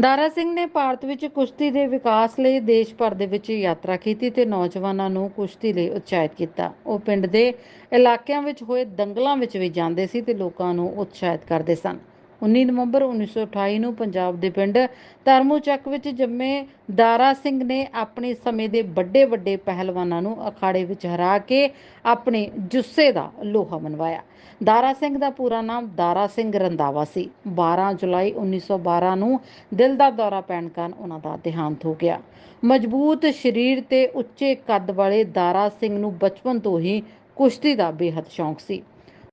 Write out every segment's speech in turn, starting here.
ਦਾਰਾ ਸਿੰਘ ਨੇ ਭਾਰਤ ਵਿੱਚ ਕੁਸ਼ਤੀ ਦੇ ਵਿਕਾਸ ਲਈ ਦੇਸ਼ ਭਰ ਦੇ ਵਿੱਚ ਯਾਤਰਾ ਕੀਤੀ ਤੇ ਨੌਜਵਾਨਾਂ ਨੂੰ ਕੁਸ਼ਤੀ ਲਈ ਉਤਸ਼ਾਹਿਤ ਕੀਤਾ। ਉਹ ਪਿੰਡ ਦੇ ਇਲਾਕਿਆਂ ਵਿੱਚ ਹੋਏ ਦੰਗਲਾਂ ਵਿੱਚ ਵੀ ਜਾਂਦੇ ਸੀ ਤੇ ਲੋਕਾਂ ਨੂੰ ਉਤਸ਼ਾਹਿਤ ਕਰਦੇ ਸਨ। 19 ਨਵੰਬਰ 1928 ਨੂੰ ਪੰਜਾਬ ਦੇ ਪਿੰਡ ਧਰਮੂ ਚੱਕ ਵਿੱਚ ਜੰਮੇ ਦਾਰਾ ਸਿੰਘ ਨੇ ਆਪਣੇ ਸਮੇਂ ਦੇ ਵੱਡੇ ਵੱਡੇ ਪਹਿਲਵਾਨਾਂ ਨੂੰ ਅਖਾੜੇ ਵਿੱਚ ਹਰਾ ਕੇ ਆਪਣੇ ਜੁੱਸੇ ਦਾ ਲੋਹਾ ਮਨਵਾਇਆ ਦਾਰਾ ਸਿੰਘ ਦਾ ਪੂਰਾ ਨਾਮ ਦਾਰਾ ਸਿੰਘ ਰੰਦਾਵਾ ਸੀ। 12 ਜੁਲਾਈ 1912 ਨੂੰ ਦਿਲ ਦਾ ਦੌਰਾ ਪੈਣ ਕਾਰਨ ਉਹਨਾਂ ਦਾ ਦੇਹਾਂਤ ਹੋ ਗਿਆ। ਮਜ਼ਬੂਤ ਸਰੀਰ ਤੇ ਉੱਚੇ ਕੱਦ ਵਾਲੇ ਦਾਰਾ ਸਿੰਘ ਨੂੰ ਬਚਪਨ ਤੋਂ ਹੀ ਕੁਸ਼ਤੀ ਦਾ ਬੇਹੱਦ ਸ਼ੌਂਕ ਸੀ।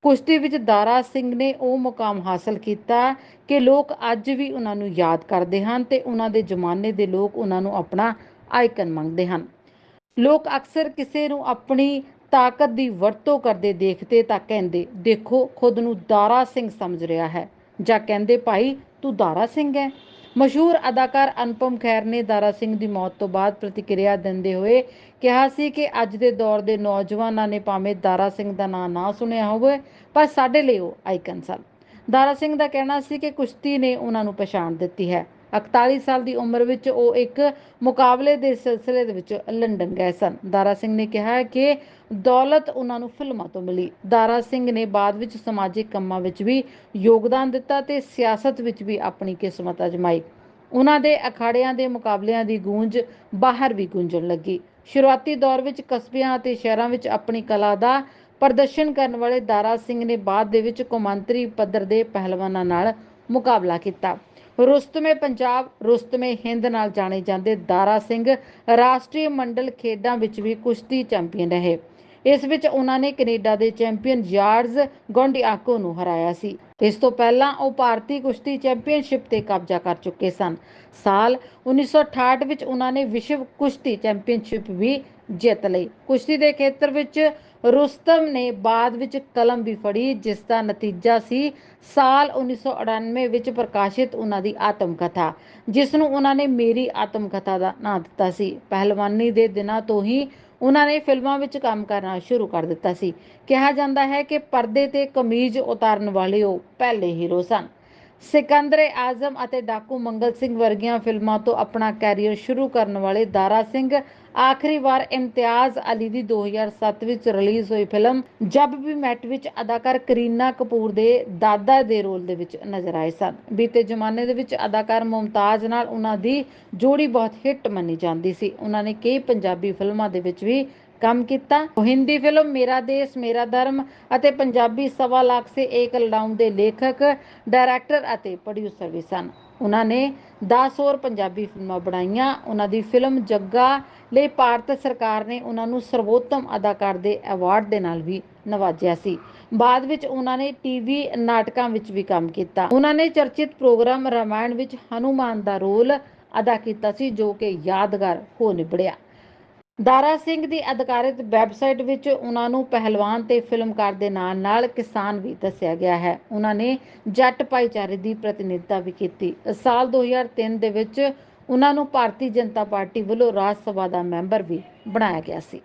ਕੁਸ਼ਤੀ ਵਿੱਚ ਦਾਰਾ ਸਿੰਘ ਨੇ ਉਹ ਮੁਕਾਮ ਹਾਸਲ ਕੀਤਾ ਕਿ ਲੋਕ ਅੱਜ ਵੀ ਉਹਨਾਂ ਨੂੰ ਯਾਦ ਕਰਦੇ ਹਨ ਤੇ ਉਹਨਾਂ ਦੇ ਜ਼ਮਾਨੇ ਦੇ ਲੋਕ ਉਹਨਾਂ ਨੂੰ ਆਪਣਾ ਆਈਕਨ ਮੰਗਦੇ ਹਨ। ਲੋਕ ਅਕਸਰ ਕਿਸੇ ਨੂੰ ਆਪਣੀ ਤਾਕਤ ਦੀ ਵਰਤੋਂ ਕਰਦੇ ਦੇਖਦੇ ਤਾਂ ਕਹਿੰਦੇ, ਦੇਖੋ, ਖੁਦ ਨੂੰ ਦਾਰਾ ਸਿੰਘ ਸਮਝ ਰਿਹਾ ਹੈ। ਜਾਂ ਕਹਿੰਦੇ, ਭਾਈ, ਤੂੰ ਦਾਰਾ ਸਿੰਘ ਹੈ? ਮਸ਼ਹੂਰ ਅਦਾਕਾਰ ਅਨੁਪਮ ਖੈਰ ਨੇ ਦਾਰਾ ਸਿੰਘ ਦੀ ਮੌਤ ਤੋਂ ਬਾਅਦ ਪ੍ਰਤੀਕਿਰਿਆ ਦਿੰਦੇ ਹੋਏ ਕਿਹਾ ਸੀ ਕਿ ਅੱਜ ਦੇ ਦੌਰ ਦੇ ਨੌਜਵਾਨਾਂ ਨੇ ਭਾਵੇਂ ਦਾਰਾ ਸਿੰਘ ਦਾ ਨਾਂ ਨਾ ਸੁਣਿਆ ਹੋਵੇ, ਪਰ ਸਾਡੇ ਲਈ ਉਹ ਆਈਕਨ ਸਨ। ਦਾਰਾ ਸਿੰਘ ਦਾ ਕਹਿਣਾ ਸੀ ਕਿ ਕੁਸ਼ਤੀ ਨੇ ਉਹਨਾਂ ਨੂੰ ਪਛਾਣ ਦਿੱਤੀ ਹੈ। 41 ਸਾਲ ਦੀ ਉਮਰ ਵਿੱਚ ਉਹ ਇੱਕ ਮੁਕਾਬਲੇ ਦੇ ਸਿਲਸਿਲੇ ਦੇ ਵਿੱਚ ਲੰਡਨ ਗਏ ਸਨ। ਦਾਰਾ ਸਿੰਘ ਨੇ ਕਿਹਾ ਕਿ ਦੌਲਤ ਉਹਨਾਂ ਨੂੰ ਫਿਲਮਾਂ ਤੋਂ ਮਿਲੀ। ਦਾਰਾ ਸਿੰਘ ਨੇ ਬਾਅਦ ਵਿੱਚ ਸਮਾਜਿਕ ਕੰਮਾਂ ਵਿੱਚ ਵੀ ਯੋਗਦਾਨ ਦਿੱਤਾ ਤੇ ਸਿਆਸਤ ਵਿੱਚ ਵੀ ਆਪਣੀ ਕਿਸਮਤ ਅਜਮਾਈ। ਉਹਨਾਂ ਦੇ ਅਖਾੜਿਆਂ ਦੇ ਮੁਕਾਬਲਿਆਂ ਦੀ ਗੂੰਜ ਬਾਹਰ ਵੀ ਗੂੰਜਣ ਲੱਗੀ। ਸ਼ੁਰੂਆਤੀ ਦੌਰ ਵਿੱਚ ਕਸਬਿਆਂ ਅਤੇ ਸ਼ਹਿਰਾਂ ਵਿੱਚ ਆਪਣੀ ਕਲਾ ਦਾ ਪ੍ਰਦਰਸ਼ਨ ਕਰਨ ਵਾਲੇ ਦਾਰਾ ਸਿੰਘ ਨੇ ਬਾਅਦ ਦੇ ਵਿੱਚ ਕੌਮਾਂਤਰੀ ਪੱਧਰ ਦੇ ਪਹਿਲਵਾਨਾਂ ਨਾਲ ਮੁਕਾਬਲਾ ਕੀਤਾ। ਰੁਸਤਮੇ ਪੰਜਾਬ, ਰੁਸਤਮੇ ਹਿੰਦ ਨਾਲ ਜਾਣੇ ਜਾਂਦੇ ਦਾਰਾ ਸਿੰਘ ਰਾਸ਼ਟਰੀ ਮੰਡਲ ਖੇਡਾਂ ਵਿੱਚ ਵੀ ਕੁਸ਼ਤੀ ਚੈਂਪੀਅਨ ਰਹੇ। ਇਸ ਵਿੱਚ ਉਹਨਾਂ ਨੇ ਕੈਨੇਡਾ ਦੇ ਚੈਂਪੀਅਨ ਜਾਰਜ ਗੌਂਡੀਆਕੋ ਨੂੰ ਹਰਾਇਆ ਸੀ। ਇਸ ਤੋਂ ਪਹਿਲਾਂ ਉਹ ਭਾਰਤੀ ਕੁਸ਼ਤੀ ਚੈਂਪੀਅਨਸ਼ਿਪ ਤੇ ਕਬਜ਼ਾ ਕਰ ਚੁੱਕੇ ਸਨ। ਸਾਲ 1968 ਵਿੱਚ ਉਹਨਾਂ ਨੇ ਵਿਸ਼ਵ ਕੁਸ਼ਤੀ ਚੈਂਪੀਅਨਸ਼ਿਪ ਵੀ ਜਿੱਤ ਲਈ। ਕੁਸ਼ਤੀ ਦੇ ਖੇਤਰ ਵਿੱਚ ਰੁਸਤਮ ਨੇ ਬਾਅਦ ਵਿੱਚ ਕਲਮ ਵੀ ਫੜੀ ਜਿਸ ਦਾ ਨਤੀਜਾ ਸੀ ਸਾਲ 1998 ਵਿੱਚ ਪ੍ਰਕਾਸ਼ਿਤ ਉਹਨਾਂ ਦੀ ਆਤਮ ਕਥਾ ਜਿਸ ਨੂੰ ਉਹਨਾਂ ਨੇ ਮੇਰੀ ਆਤਮ ਕਥਾ ਦਾ ਨਾਂ ਦਿੱਤਾ ਸੀ। ਪਹਿਲਵਾਨੀ ਦੇ ਦਿਨਾਂ ਤੋਂ ਹੀ ਉਹਨਾਂ ਨੇ ਫਿਲਮਾਂ ਵਿੱਚ ਕੰਮ ਕਰਨਾ ਸ਼ੁਰੂ ਕਰ ਦਿੱਤਾ ਸੀ। ਕਿਹਾ ਜਾਂਦਾ ਹੈ ਕਿ ਪਰਦੇ ਤੇ ਕਮੀਜ਼ ਉਤਾਰਨ ਵਾਲੇ ਉਹ ਪਹਿਲੇ ਹੀਰੋ ਸਨ। ਸਿਕੰਦਰੇ ਆਜ਼ਮ ਅਤੇ ਡਾਕੂ ਮੰਗਲ ਸਿੰਘ ਵਰਗੀਆਂ ਫਿਲਮਾਂ ਤੋਂ ਆਪਣਾ ਕੈਰੀਅਰ ਸ਼ੁਰੂ ਕਰਨ ਵਾਲੇ ਦਾਰਾ ਸਿੰਘ ਆਖਰੀ ਵਾਰ ਇਮਤਿਆਜ਼ ਅਲੀ ਦੀ 2007 ਵਿੱਚ ਰਿਲੀਜ਼ ਹੋਈ ਫਿਲਮ ਜਬ ਵੀ ਮੈਟ ਵਿੱਚ ਅਦਾਕਾਰ ਕਰੀਨਾ ਕਪੂਰ ਦੇ ਦਾਦਾ ਦੇ ਰੋਲ ਦੇ ਵਿੱਚ ਨਜ਼ਰ ਆਏ ਸਨ। ਬੀਤੇ ਜ਼ਮਾਨੇ ਦੇ ਵਿੱਚ ਅਦਾਕਾਰ ਮੁਮਤਾਜ਼ ਨਾਲ ਉਹਨਾਂ ਦੀ ਜੋੜੀ ਬਹੁਤ ਹਿੱਟ ਮੰਨੀ ਜਾਂਦੀ ਸੀ। ਉਹਨਾਂ ਨੇ ਕਈ ਪੰਜਾਬੀ ਫਿਲਮਾਂ ਦੇ ਵਿੱਚ ਵੀ ਕੰਮ ਕੀਤਾ। ਹਿੰਦੀ ਫਿਲਮ ਮੇਰਾ ਦੇਸ਼, ਮੇਰਾ ਧਰਮ ਅਤੇ ਪੰਜਾਬੀ ਸਵਾ ਲੱਖ ਸੇ ਏਕ ਲੜਾਊਂ ਦੇ ਲੇਖਕ, ਡਾਇਰੈਕਟਰ ਅਤੇ ਪ੍ਰੋਡਿਊਸਰ ਵੀ ਸਨ। ਉਹਨਾਂ ਨੇ 10 ਹੋਰ ਪੰਜਾਬੀ ਫਿਲਮਾਂ ਬਣਾਈਆਂ। ਉਹਨਾਂ ਦੀ ਫਿਲਮ ਜੱਗਾ ਲਈ ਭਾਰਤ ਸਰਕਾਰ ਨੇ ਉਹਨਾਂ ਨੂੰ ਸਰਵੋਤਮ ਅਦਾਕਾਰ ਦੇ ਅਵਾਰਡ ਦੇ ਨਾਲ ਵੀ ਨਵਾਜਿਆ ਸੀ। ਬਾਅਦ ਵਿੱਚ ਉਹਨਾਂ ਨੇ ਟੀਵੀ ਨਾਟਕਾਂ ਵਿੱਚ ਵੀ ਕੰਮ ਕੀਤਾ। ਉਹਨਾਂ ਨੇ ਚਰਚਿਤ ਪ੍ਰੋਗਰਾਮ ਰਾਮਾਇਣ ਵਿੱਚ ਹਨੂਮਾਨ ਦਾ ਰੋਲ ਅਦਾ ਕੀਤਾ ਸੀ, ਜੋ ਕਿ ਯਾਦਗਾਰ ਹੋ ਨਿਬੜਿਆ। ਦਾਰਾ ਸਿੰਘ ਦੀ ਅਧਿਕਾਰਿਤ ਵੈਬਸਾਈਟ ਵਿੱਚ ਉਹਨਾਂ ਨੂੰ ਪਹਿਲਵਾਨ ਤੇ ਫਿਲਮਕਾਰ ਦੇ ਨਾਲ ਨਾਲ ਕਿਸਾਨ ਵੀ ਦੱਸਿਆ ਗਿਆ ਹੈ। ਉਹਨਾਂ ਨੇ ਜੱਟ ਭਾਈਚਾਰੇ ਦੀ ਪ੍ਰਤੀਨਿਧਤਾ ਵੀ ਕੀਤੀ। ਸਾਲ 2003 ਦੇ ਵਿੱਚ ਉਹਨਾਂ ਨੂੰ ਭਾਰਤੀ ਜਨਤਾ ਪਾਰਟੀ ਵੱਲੋਂ ਰਾਜ ਸਭਾ ਦਾ ਮੈਂਬਰ ਵੀ ਬਣਾਇਆ ਗਿਆ ਸੀ।